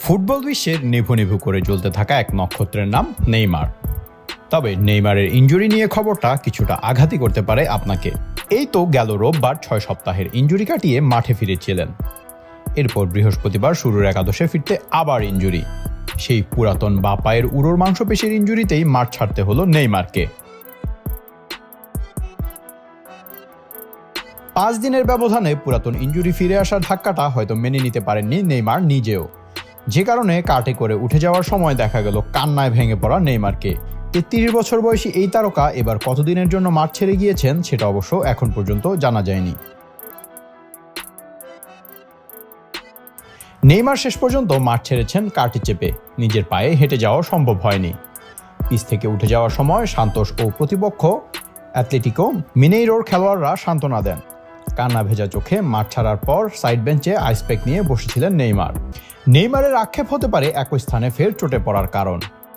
Football বিশ্বের নেভু নেভু করে জ্বলতে থাকা এক নক্ষত্রের নাম নেইমার। তবে নেইমারের ইঞ্জুরি নিয়ে খবরটা কিছুটা আঘাতই করতে পারে আপনাকে। এই তো গেল রোববার ছয় সপ্তাহের ইঞ্জুরি কাটিয়ে মাঠে ফিরেছিলেন। এরপর বৃহস্পতিবার শুরুর একাদশে ফিরতে আবার ইঞ্জুরি সেই পুরাতন বা পায়ের উড়োর মাংসপেশির ইঞ্জুরিতেই মাঠ ছাড়তে হলো নেইমারকে। পাঁচ দিনের ব্যবধানে পুরাতন ইঞ্জুরি ফিরে আসার ধাক্কাটা হয়তো মেনে নিতে পারেননি নেইমার নিজেও। যে কারণে কাটে করে উঠে যাওয়ার সময় দেখা গেল কান্নায় ভেঙে পড়া নেইমারকে। তেত্রিশ বছর বয়সী এই তারকা এবার কতদিনের জন্য মাঠ ছেড়ে গিয়েছেন সেটা অবশ্য এখন পর্যন্ত জানা যায়নি। নেইমার শেষ পর্যন্ত মাঠ ছেড়েছেন কার্টি চেপে। নিজের পায়ে হেঁটে যাওয়া সম্ভব হয়নি। পিচ থেকে উঠে যাওয়ার সময় সান্তোষ ও প্রতিপক্ষ অ্যাথলেটিকো মিনেইরোর খেলোয়াড়রা সান্ত্বনা দেন। কান্না ভেজা চোখে মাঠ ছাড়ার পর সাইড বেঞ্চে আইসপ্যাক নিয়ে বসেছিলেন নেইমার। নেইমারের আক্ষেপ হতে পারে একই স্থানে ফের চোটে পড়ার কারণ।